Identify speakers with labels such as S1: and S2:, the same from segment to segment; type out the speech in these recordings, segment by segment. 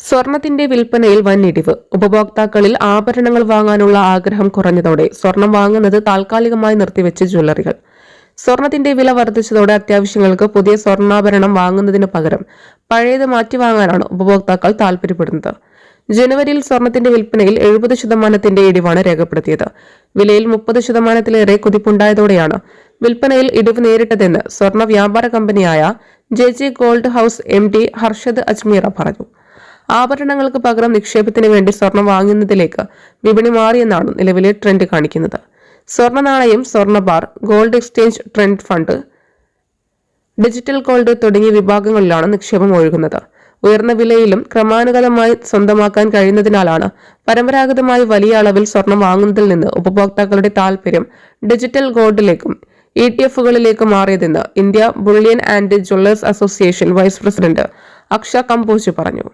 S1: സ്വർണത്തിന്റെ വിൽപ്പനയിൽ വൻ ഇടിവ് ഉപഭോക്താക്കളിൽ ആഭരണങ്ങൾ വാങ്ങാനുള്ള ആഗ്രഹം കുറഞ്ഞതോടെ സ്വർണം വാങ്ങുന്നത് താൽക്കാലികമായി നിർത്തിവെച്ച് ജ്വല്ലറികൾ. സ്വർണത്തിന്റെ വില വർദ്ധിച്ചതോടെ അത്യാവശ്യങ്ങൾക്ക് പുതിയ സ്വർണാഭരണം വാങ്ങുന്നതിന് പകരം പഴയത് മാറ്റിവാങ്ങാനാണ് ഉപഭോക്താക്കൾ താൽപര്യപ്പെടുന്നത് ജനുവരിയിൽ സ്വർണത്തിന്റെ വിൽപ്പനയിൽ എഴുപത് ശതമാനത്തിന്റെ ഇടിവാണ് രേഖപ്പെടുത്തിയത്. വിലയിൽ മുപ്പത് ശതമാനത്തിലേറെ കുതിപ്പുണ്ടായതോടെയാണ് വിൽപ്പനയിൽ ഇടിവ് നേരിട്ടതെന്ന് സ്വർണ വ്യാപാര കമ്പനിയായ J J gold house M D Harshad Ajmeera പറഞ്ഞു. ആഭരണങ്ങൾക്ക് പകരം നിക്ഷേപത്തിന് വേണ്ടി സ്വർണം വാങ്ങുന്നതിലേക്ക് വിപണി മാറിയെന്നാണ് നിലവിലെ ട്രെൻഡ് കാണിക്കുന്നത്. സ്വർണ നാണയം സ്വർണ bar gold exchange trend fund digital gold തുടങ്ങിയ വിഭാഗങ്ങളിലാണ് നിക്ഷേപം ഒഴുകുന്നത്. ഉയർന്ന വിലയിലും ക്രമാനുഗതമായി സ്വന്തമാക്കാൻ കഴിയുന്നതിനാലാണ് പരമ്പരാഗതമായി വലിയ അളവിൽ സ്വർണം വാങ്ങുന്നതിൽ നിന്ന് ഉപഭോക്താക്കളുടെ താൽപര്യം ഡിജിറ്റൽ ഗോൾഡിലേക്കും ഇ ടി എഫുകളിലേക്ക് മാറിയതെന്ന് India bullion and jewellers association vice president Aksha Kamboj പറഞ്ഞു.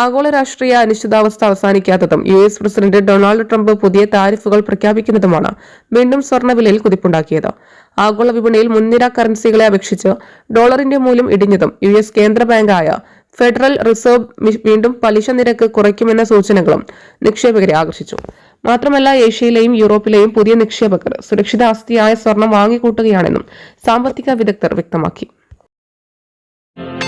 S1: ആഗോള രാഷ്ട്രീയ അനിശ്ചിതാവസ്ഥ അവസാനിക്കാത്തതും U S president Donald Trump പുതിയ താരിഫുകൾ പ്രഖ്യാപിക്കുന്നതുമാണ് വീണ്ടും സ്വർണവിലയിൽ കുതിപ്പുണ്ടാക്കിയത്. ആഗോള വിപണിയിൽ മുൻനിര കറൻസികളെ അപേക്ഷിച്ച് ഡോളറിന്റെ മൂല്യം ഇടിഞ്ഞതും യു എസ് കേന്ദ്ര ബാങ്കായ ഫെഡറൽ റിസർവ് വീണ്ടും പലിശ നിരക്ക് കുറയ്ക്കുമെന്ന സൂചനകളും നിക്ഷേപകരെ ആകർഷിച്ചു. മാത്രമല്ല ഏഷ്യയിലെയും യൂറോപ്പിലെയും പുതിയ നിക്ഷേപകർ സുരക്ഷിത ആസ്തിയായ സ്വർണം വാങ്ങിക്കൂട്ടുകയാണെന്നും സാമ്പത്തിക വിദഗ്ധർ വ്യക്തമാക്കി.